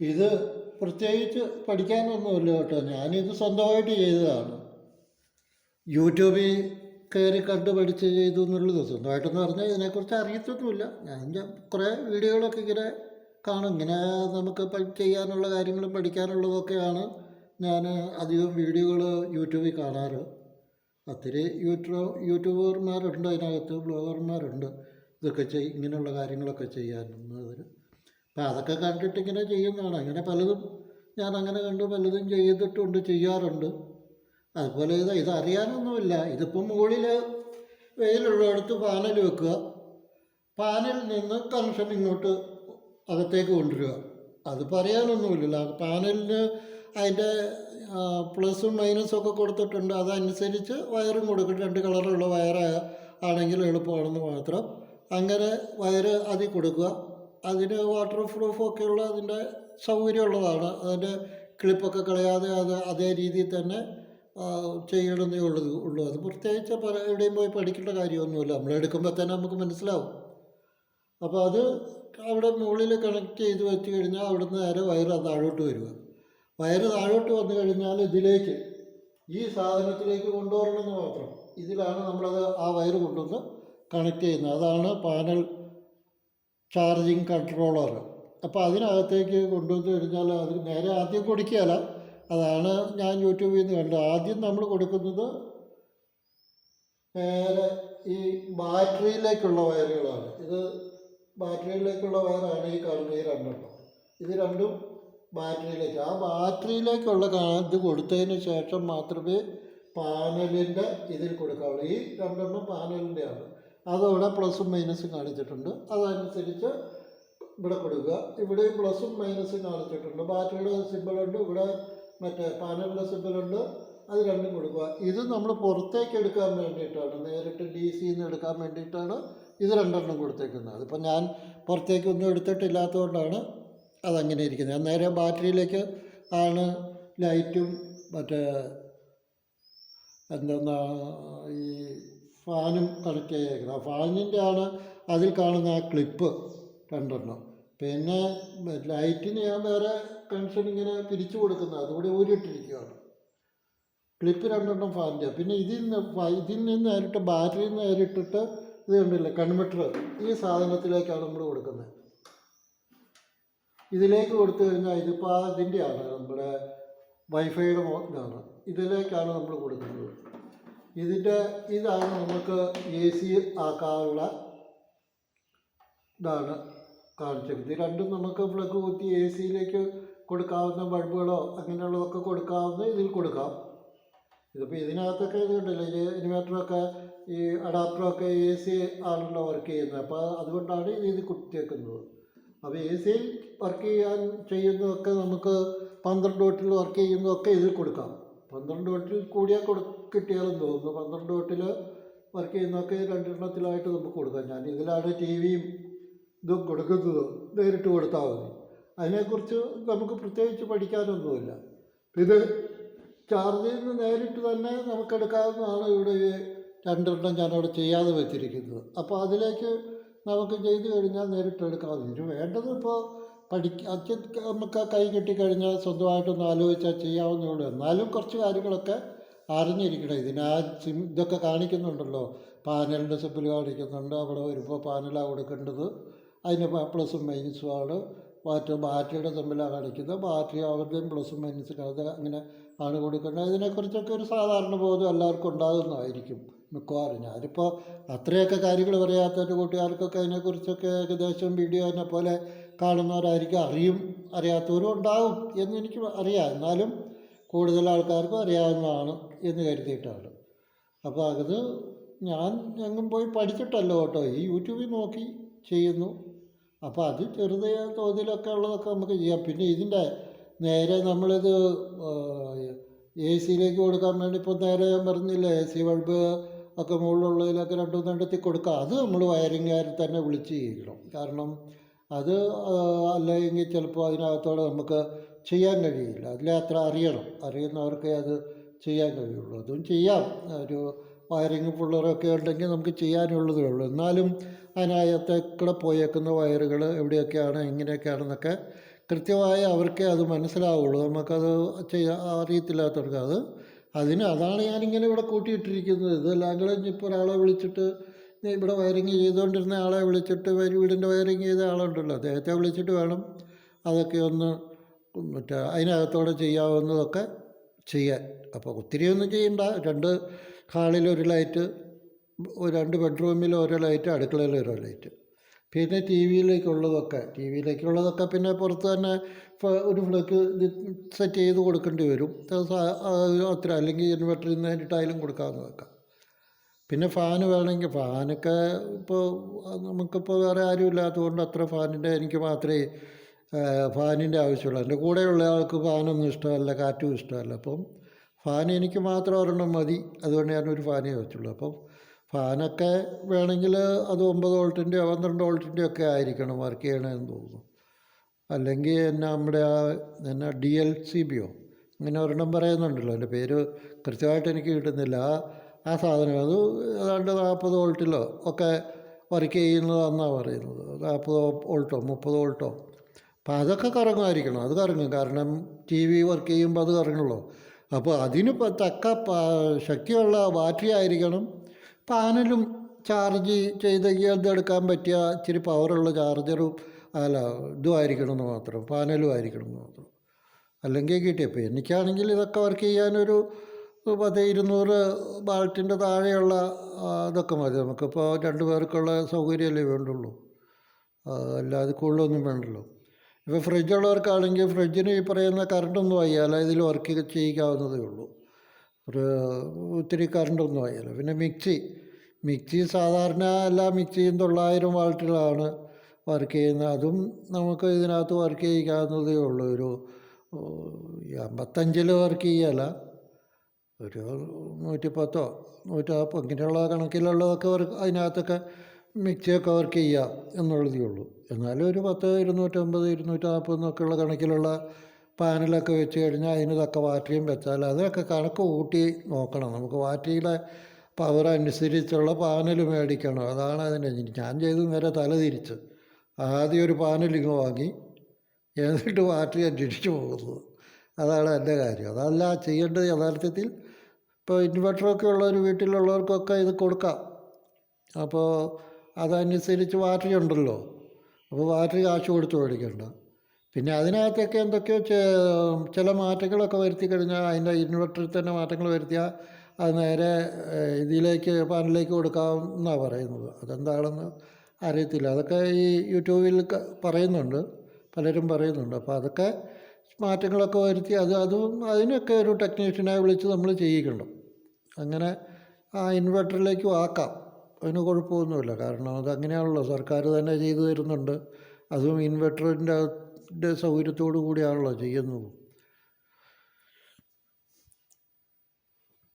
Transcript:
ഇത് പ്രത്യേകിച്ച് പഠിക്കാനൊന്നുമില്ല കേട്ടോ. ഞാനിത് സ്വന്തമായിട്ട് ചെയ്തതാണ്. യൂട്യൂബിൽ കയറി കണ്ട് പഠിച്ച് ചെയ്തു എന്നുള്ളത് സ്വന്തമായിട്ടെന്ന് പറഞ്ഞാൽ ഇതിനെക്കുറിച്ച് അറിയത്തൊന്നുമില്ല. ഞാൻ കുറേ വീഡിയോകളൊക്കെ ഇങ്ങനെ കാണും. ഇങ്ങനെ നമുക്ക് ചെയ്യാനുള്ള കാര്യങ്ങളും പഠിക്കാനുള്ളതൊക്കെയാണ് ഞാൻ അധികം വീഡിയോകൾ യൂട്യൂബിൽ കാണാറ്. ഒത്തിരി യൂട്യൂബ് യൂട്യൂബർമാരുണ്ട് അതിനകത്ത് ബ്ലോഗർമാരുണ്ട്. ഇതൊക്കെ ചെയ് ഇങ്ങനെയുള്ള കാര്യങ്ങളൊക്കെ ചെയ്യാനുള്ളതിന് അപ്പം അതൊക്കെ കണ്ടിട്ട് ഇങ്ങനെ ചെയ്യുന്നതാണ്. അങ്ങനെ പലതും ഞാൻ അങ്ങനെ കണ്ട് പലതും ചെയ്തിട്ടുണ്ട് ചെയ്യാറുണ്ട്. അതുപോലെ ഇത് ഇത് അറിയാനൊന്നുമില്ല ഇതിപ്പം മുകളിൽ വെയിലുള്ളിടത്ത് പാനൽ വെക്കുക. പാനിൽ നിന്ന് കണക്ഷൻ ഇങ്ങോട്ട് അകത്തേക്ക് കൊണ്ടുവരിക. അത് പറയാനൊന്നുമില്ലല്ലോ. പാനലിന് അതിന്റെ പ്ലസും മൈനസും ഒക്കെ കൊടുത്തിട്ടുണ്ട്. അതനുസരിച്ച് വയറും കൊടുക്കും. രണ്ട് കളറുള്ള വയർ ആണെങ്കിൽ എളുപ്പമാണെന്ന് മാത്രം. അങ്ങനെ വയറ് അതിൽ കൊടുക്കുക. അതിന് വാട്ടർ പ്രൂഫൊക്കെയുള്ള അതിന്റെ സൗകര്യമുള്ളതാണ്. അതിന്റെ ക്ലിപ്പൊക്കെ കളയാതെ അത് അതേ രീതിയിൽ തന്നെ ചെയ്യണമെന്നേ ഉള്ളത് ഉള്ളൂ. അത് പ്രത്യേകിച്ച് പല എവിടെയും പോയി പഠിക്കേണ്ട കാര്യമൊന്നുമില്ല. നമ്മൾ എടുക്കുമ്പോൾ തന്നെ നമുക്ക് മനസ്സിലാവും. അപ്പോൾ അത് അവിടെ മുകളിൽ കണക്ട് ചെയ്ത് വെച്ച് കഴിഞ്ഞാൽ അവിടുന്ന് നേരെ വയറ് താഴോട്ട് വരിക. വയറ് താഴോട്ട് വന്നു കഴിഞ്ഞാൽ ഇതിലേക്ക് ഈ സാധനത്തിലേക്ക് കൊണ്ടുവരണമെന്ന് മാത്രം ഇതിലാണ് നമ്മളത് ആ വയറ് കൊണ്ടുവന്ന് കണക്ട് ചെയ്യുന്നത്. അതാണ് പാനൽ ചാർജിങ് കൺട്രോളർ അപ്പോൾ അതിനകത്തേക്ക് കൊണ്ടുവന്ന് കഴിഞ്ഞാൽ അത് നേരെ ആദ്യം കൊടുക്കുകയല്ല. അതാണ് ഞാൻ യൂട്യൂബിൽ നിന്ന് കണ്ടത്. ആദ്യം നമ്മൾ കൊടുക്കുന്നത് നേരെ ഈ ബാറ്ററിയിലേക്കുള്ള വയറുകളാണ്. ഇത് ബാറ്ററിയിലേക്കുള്ള വയറാണ് ഈ കാണുന്ന ഈ രണ്ടെണ്ണം. ഇത് രണ്ടും ബാറ്ററിയിലേക്ക്. ആ ബാറ്ററിയിലേക്കുള്ള ഇത് കൊടുത്തതിന് ശേഷം മാത്രമേ പാനലിന്റെ ഇതിൽ കൊടുക്കാവുള്ളൂ. ഈ രണ്ടെണ്ണം പാനലിന്റെയാണ്. അതവിടെ പ്ലസും മൈനസും കാണിച്ചിട്ടുണ്ട്. അതനുസരിച്ച് ഇവിടെ കൊടുക്കുക. ഇവിടെയും പ്ലസും മൈനസും കാണിച്ചിട്ടുണ്ട്. ബാറ്ററിയുടെ സിമ്പിളുണ്ട് ഇവിടെ മറ്റേ പാനലിന്റെ സിമ്പിളുണ്ട് അത് രണ്ടും കൊടുക്കുക. ഇത് നമ്മൾ പുറത്തേക്ക് എടുക്കാൻ വേണ്ടിയിട്ടാണ്. നേരിട്ട് ഡി സിന്ന് എടുക്കാൻ വേണ്ടിയിട്ടാണ് ഇത് രണ്ടെണ്ണം കൊടുത്തേക്കുന്നത്. അതിപ്പോൾ ഞാൻ പുറത്തേക്കൊന്നും എടുത്തിട്ടില്ലാത്തതുകൊണ്ടാണ് അതങ്ങനെ ഇരിക്കുന്നത്. നേരെ ബാറ്ററിയിലേക്ക് ആണ് ലൈറ്റും മറ്റേ എന്തെന്നാ ഈ ഫാനും കണക്ട് ചെയ്തേക്കുന്നത് ആ ഫാനിന്റെ ആണ് അതിൽ കാണുന്ന ആ ക്ലിപ്പ് രണ്ടെണ്ണം. പിന്നെ ലൈറ്റിന് ഞാൻ വേറെ കണക്ഷൻ ഇങ്ങനെ പിരിച്ചു കൊടുക്കുന്നത്. അതുകൂടി ഊരിയിട്ടിരിക്കുകയാണ്. ക്ലിപ്പ് രണ്ടെണ്ണം ഫാനിന്റെ പിന്നെ ഇതിൽ നിന്ന് ഇതിൽ നിന്ന് നേരിട്ട് ബാറ്ററിയിൽ നിന്ന് നേരിട്ടിട്ട് ഇത് കണ്ടില്ലേ കൺവെർട്ടർ ഈ സാധനത്തിലേക്കാണ് നമ്മൾ കൊടുക്കുന്നത്. ഇതിലേക്ക് കൊടുത്തു കഴിഞ്ഞാൽ ഇതിപ്പോൾ ഇതിന്റെയാണ് നമ്മുടെ വൈഫൈയുടെ ഇതാണ്. ഇതിലേക്കാണ് നമ്മൾ കൊടുക്കുന്നത്. ഇതിന്റെ ഇതാണ് നമുക്ക് എ സി ആക്കാനുള്ള ഇതാണ് കാണിച്ചത് രണ്ടും നമുക്ക് പ്ലഗ് കുത്തി എ സിയിലേക്ക് കൊടുക്കാവുന്ന ബൾബുകളോ അങ്ങനെയുള്ളതൊക്കെ കൊടുക്കാവുന്ന ഇതിൽ കൊടുക്കാം. ഇതിപ്പോൾ ഇതിനകത്തൊക്കെ ഇത് കണ്ടില്ലേ? ഈ ഇൻവേർട്ടറൊക്കെ ഈ അഡാപ്റ്ററൊക്കെ എ സി ആണല്ലോ വർക്ക് ചെയ്യുന്നത്. അപ്പോൾ അതുകൊണ്ടാണ് ഇത് ഇത് കുത്തിയേക്കുന്നത് അപ്പോൾ എ സിയിൽ വർക്ക് ചെയ്യാൻ ചെയ്യുന്നതൊക്കെ നമുക്ക് പന്ത്രണ്ട് വോട്ടിൽ വർക്ക് ചെയ്യുന്നതൊക്കെ ഇതിൽ കൊടുക്കാം. പന്ത്രണ്ട് വോട്ടിൽ കൂടിയാൽ കൊടു കിട്ടിയാലും തോന്നുന്നു. പന്ത്രണ്ട് വോട്ടിൽ വർക്ക് ചെയ്യുന്നതൊക്കെ രണ്ടെണ്ണത്തിലായിട്ട് നമുക്ക് കൊടുക്കാം. ഞാൻ ഇതിലാണ് ടി വിയും ഇതും കൊടുക്കുന്നത്. നേരിട്ട് കൊടുത്താൽ മതി. അതിനെക്കുറിച്ച് നമുക്ക് പ്രത്യേകിച്ച് പഠിക്കാനൊന്നുമില്ല. ഇത് ചാർജിൽ നിന്ന് നേരിട്ട് തന്നെ നമുക്കെടുക്കാവുന്നതാണ് ഇവിടെ രണ്ടെണ്ണം ഞാനവിടെ ചെയ്യാതെ വെച്ചിരിക്കുന്നത്. അപ്പോൾ അതിലേക്ക് നമുക്ക് ചെയ്ത് കഴിഞ്ഞാൽ നേരിട്ട് എടുക്കാവുന്ന ഇനി വേണ്ടത് ഇപ്പോൾ പഠിക്ക നമുക്ക് കൈ കിട്ടിക്കഴിഞ്ഞാൽ സ്വന്തമായിട്ടൊന്ന് ആലോചിച്ചാൽ ചെയ്യാവുന്നേ ഉള്ളൂ എന്നാലും കുറച്ച് കാര്യങ്ങളൊക്കെ അറിഞ്ഞിരിക്കണം. ഇതിന് ആ സിം ഇതൊക്കെ കാണിക്കുന്നുണ്ടല്ലോ. പാനലിന്റെ സിമ്പിൾ കാണിക്കുന്നുണ്ട്. അവിടെ വരുമ്പോൾ പാനലാണ് കൊടുക്കേണ്ടത്. അതിന് പ്ലസും മൈനസും ആണ്. മറ്റു ബാറ്ററിയുടെ തമ്മിലാണ് കാണിക്കുന്നത്. ബാറ്ററി അവരുടെയും പ്ലസും മൈനസും അത് അങ്ങനെ ആണ് കൊടുക്കേണ്ടത്. ഇതിനെക്കുറിച്ചൊക്കെ ഒരു സാധാരണ ബോധം എല്ലാവർക്കും ഉണ്ടാകുന്നതായിരിക്കും മിക്കവാറും. ഞാനിപ്പോൾ അത്രയൊക്കെ കാര്യങ്ങൾ പറയാത്ത കൂട്ടുകാർക്കൊക്കെ അതിനെക്കുറിച്ചൊക്കെ ഏകദേശം വീഡിയോ എന്നെ പോലെ കാണുന്നവരായിരിക്കും അറിയും അറിയാത്തവരും ഉണ്ടാവും എന്ന് എനിക്ക് അറിയാം. എന്നാലും കൂടുതൽ ആൾക്കാർക്കും അറിയാവുന്നതാണ് എന്ന് കരുതിയിട്ടാണ്. അപ്പോൾ അത് ഞാൻ എങ്ങും പോയി പഠിച്ചിട്ടല്ലോ കേട്ടോ. ഈ യൂട്യൂബിൽ നോക്കി ചെയ്യുന്നു. അപ്പോൾ അത് ചെറുതായ തോതിലൊക്കെ ഉള്ളതൊക്കെ നമുക്ക് ചെയ്യാം. പിന്നെ ഇതിന്റെ നേരെ നമ്മളിത് എ സിയിലേക്ക് കൊടുക്കാൻ വേണ്ടി ഇപ്പോൾ നേരെ ഞാൻ പറഞ്ഞില്ലേ എ സി ബൾബ് ഒക്കെ മുകളിലുള്ളതിലൊക്കെ രണ്ടും രണ്ടെത്തി കൊടുക്കുക. അത് നമ്മൾ വയറിങ്ങുകാർ തന്നെ വിളിച്ച് ചെയ്യണം. കാരണം അത് അല്ലെങ്കിൽ ചിലപ്പോൾ അതിനകത്തോടെ നമുക്ക് ചെയ്യാൻ കഴിയില്ല. അതിലെ അത്ര അറിയണം. അറിയുന്നവർക്കേ അത് ചെയ്യാൻ കഴിയുള്ളൂ. അതും ചെയ്യാം. ഒരു വയറിങ് പിള്ളേരൊക്കെ ഉണ്ടെങ്കിൽ നമുക്ക് ചെയ്യാനുള്ളതേ ഉള്ളൂ. എന്നാലും അതിനകത്തേക്കൂടെ പോയേക്കുന്ന വയറുകൾ എവിടെയൊക്കെയാണ് എങ്ങനെയൊക്കെയാണെന്നൊക്കെ കൃത്യമായി അവർക്കേ അത് മനസ്സിലാവുള്ളൂ. നമുക്കത് ചെയ്യാൻ അറിയത്തില്ലാത്തവർക്ക് അത് അതിന് അതാണ് ഞാനിങ്ങനെ ഇവിടെ കൂട്ടിയിട്ടിരിക്കുന്നത്. ഇത് ലാംഗ്വേജ് ഇപ്പോൾ ഒരാളെ വിളിച്ചിട്ട് ഇവിടെ വയറിങ് ചെയ്തുകൊണ്ടിരുന്ന ആളെ വിളിച്ചിട്ട് വീടിന്റെ വയറിങ് ചെയ്ത ആളുണ്ടല്ലോ. അദ്ദേഹത്തെ വിളിച്ചിട്ട് വേണം അതൊക്കെ ഒന്ന് മറ്റേ അതിനകത്തോടെ ചെയ്യാവുന്നതൊക്കെ ചെയ്യാൻ. അപ്പോൾ ഒത്തിരിയൊന്നും ചെയ്യണ്ട. രണ്ട് ഹാളിൽ ഒരു ലൈറ്റ് രണ്ട് ബെഡ്റൂമിൽ ഓരോ ലൈറ്റ് അടുക്കളയിൽ ഓരോ ലൈറ്റ്. പിന്നെ ടി വിയിലേക്കുള്ളതൊക്കെ. ടി വിയിലേക്കുള്ളതൊക്കെ പിന്നെ പുറത്ത് തന്നെ ഒരു ഫ്ലക്ക് സെറ്റ് ചെയ്ത് കൊടുക്കേണ്ടി വരും. അത്ര അല്ലെങ്കിൽ ഇൻവെർട്ടറിൽ നിന്ന് നേരിട്ടായാലും കൊടുക്കാവുന്നതൊക്കെ. പിന്നെ ഫാന് വേണമെങ്കിൽ ഫാനൊക്കെ ഇപ്പോൾ നമുക്കിപ്പോൾ വേറെ ആരും ഇല്ലാത്തതുകൊണ്ട് അത്ര ഫാനിന്റെ എനിക്ക് മാത്രമേ ഫാനിന്റെ ആവശ്യമുള്ളൂ. എന്റെ കൂടെയുള്ള ആൾക്ക് ഫാനൊന്നും ഇഷ്ടമല്ല കാറ്റും ഇഷ്ടമല്ല. അപ്പം ഫാൻ എനിക്ക് മാത്രം ഒരെണ്ണം മതി. അതുകൊണ്ട് ഞാനൊരു ഫാനേ വെച്ചുള്ളൂ. അപ്പം ഫാനൊക്കെ വേണമെങ്കിൽ അത് ഒമ്പത് വോൾട്ടിന്റെയോ പന്ത്രണ്ട് വോൾട്ടിന്റെയോ ഒക്കെ ആയിരിക്കണം വർക്ക് ചെയ്യണമെന്ന് തോന്നുന്നു. അല്ലെങ്കിൽ എന്നാ നമ്മുടെ ആ എന്നാ ഡി എൽ സി ബിയോ അങ്ങനെ ഒരെണ്ണം പറയുന്നുണ്ടല്ലോ. എന്റെ പേര് കൃത്യമായിട്ട് എനിക്ക് കിട്ടുന്നില്ല. ആ ആ സാധനം. അത് ഏതാണ്ട് നാൽപ്പത് വോൾട്ടിലോ ഒക്കെ വർക്ക് ചെയ്യുന്നതാണെന്നാണ് പറയുന്നത്. നാൽപ്പത് വോൾട്ടോ മുപ്പത് വോൾട്ടോ. അപ്പം അതൊക്കെ കറങ്ങുമായിരിക്കണം. അത് കറങ്ങും. കാരണം ടി വി വർക്ക് ചെയ്യുമ്പോൾ അത് കറങ്ങുള്ളൂ. അപ്പോൾ അതിന് തക്ക ശക്തിയുള്ള ബാറ്ററി ആയിരിക്കണം. പാനലും ചാർജ് ചെയ്ത് ഇതെടുക്കാൻ പറ്റിയ ഇച്ചിരി പവറുള്ള ചാർജറും അല്ല ഇതും ആയിരിക്കണം എന്ന് മാത്രം. പാനലും ആയിരിക്കണം എന്ന് മാത്രം. അല്ലെങ്കിൽ കിട്ടിയപ്പോൾ എനിക്കാണെങ്കിൽ ഇതൊക്കെ വർക്ക് ചെയ്യാനൊരു പത്ത് ഇരുന്നൂറ് ബാൾട്ടിന്റെ താഴെയുള്ള ഇതൊക്കെ മതി. നമുക്കിപ്പോൾ രണ്ട് പേർക്കുള്ള സൗകര്യമല്ലേ വേണ്ടുള്ളൂ. അല്ലാതെ കൂടുതലൊന്നും വേണ്ടല്ലോ. ഇപ്പോൾ ഫ്രിഡ്ജുള്ളവർക്കാണെങ്കിൽ ഫ്രിഡ്ജിന് ഈ പറയുന്ന കറണ്ടൊന്നും ആയാല ഇതിൽ വർക്ക് ചെയ്യിക്കാവുന്നതേ ഉള്ളൂ. ഒരു ഒത്തിരി കറണ്ടൊന്നും ആയാല പിന്നെ മിക്സി. മിക്സി സാധാരണ എല്ലാ മിക്സിയും തൊള്ളായിരം വാൾട്ടിലാണ് വർക്ക് ചെയ്യുന്നത്. അതും നമുക്ക് ഇതിനകത്ത് വർക്ക് ചെയ്യിക്കാവുന്നതേ ഉള്ളൂ. ഒരു അമ്പത്തഞ്ചിൽ വർക്ക് ചെയ്യല ഒരു നൂറ്റിപ്പത്തോ നൂറ്റാപ്പോ ഇങ്ങനെയുള്ള കണക്കിലുള്ളതൊക്കെ അവർക്ക് അതിനകത്തൊക്കെ മിക്സിയൊക്കെ അവർക്ക് ചെയ്യാം എന്നുള്ളതേ ഉള്ളൂ. എന്നാലും ഒരു പത്ത് ഇരുന്നൂറ്റമ്പത് ഇരുന്നൂറ്റി നാൽപ്പതെന്നൊക്കെയുള്ള കണക്കിലുള്ള പാനലൊക്കെ വെച്ച് കഴിഞ്ഞാൽ അതിന് തക്ക വാറ്റിയും വെച്ചാൽ അതിനൊക്കെ കണക്ക് കൂട്ടി നോക്കണം. നമുക്ക് വാറ്റിയിലെ പവർ അനുസരിച്ചുള്ള പാനൽ മേടിക്കണം. അതാണ് അതിന്റെ ഞാൻ ചെയ്ത് നേരെ തല തിരിച്ച്. ആദ്യം ഒരു പാനൽ ഇങ്ങ് വാങ്ങി. എന്നിട്ട് വാറ്റി അന്വേഷിച്ച് പോകുന്നത്. അതാണ് എന്റെ കാര്യം. അതല്ല ചെയ്യേണ്ടത് യഥാർത്ഥത്തിൽ ഇപ്പോൾ ഇൻവെർട്ടറൊക്കെ ഉള്ള ഒരു വീട്ടിലുള്ളവർക്കൊക്കെ ഇത് കൊടുക്കാം. അപ്പോൾ അതനുസരിച്ച് ബാറ്ററി ഉണ്ടല്ലോ. അപ്പോൾ ബാറ്ററി കാശ് കൊടുത്ത് മേടിക്കണ്ട. പിന്നെ അതിനകത്തൊക്കെ എന്തൊക്കെയോ ചില മാറ്റങ്ങളൊക്കെ വരുത്തി കഴിഞ്ഞാൽ അതിന്റെ ഇൻവെർട്ടറിൽ തന്നെ മാറ്റങ്ങൾ വരുത്തിയാൽ അത് നേരെ ഇതിലേക്ക് പാനലിലേക്ക് കൊടുക്കാമെന്നാണ് പറയുന്നത്. അതെന്താണെന്ന് അറിയത്തില്ല. അതൊക്കെ ഈ യൂട്യൂബിൽ പറയുന്നുണ്ട്. പലരും പറയുന്നുണ്ട്. അപ്പോൾ അതൊക്കെ മാറ്റങ്ങളൊക്കെ വരുത്തി അത് അതും അതിനൊക്കെ ഒരു ടെക്നീഷ്യനെ വിളിച്ച് നമ്മൾ ചെയ്യിക്കണം അങ്ങനെ ആ ഇൻവെർട്ടറിലേക്കും ആക്കാം. അതിന് കുഴപ്പമൊന്നുമില്ല. കാരണം അത് അങ്ങനെയാണല്ലോ. സർക്കാർ തന്നെ ചെയ്തു തരുന്നുണ്ട്. അതും ഇൻവെർട്ടറിന്റെ സൗകര്യത്തോടു കൂടിയാണല്ലോ ചെയ്യുന്നത്.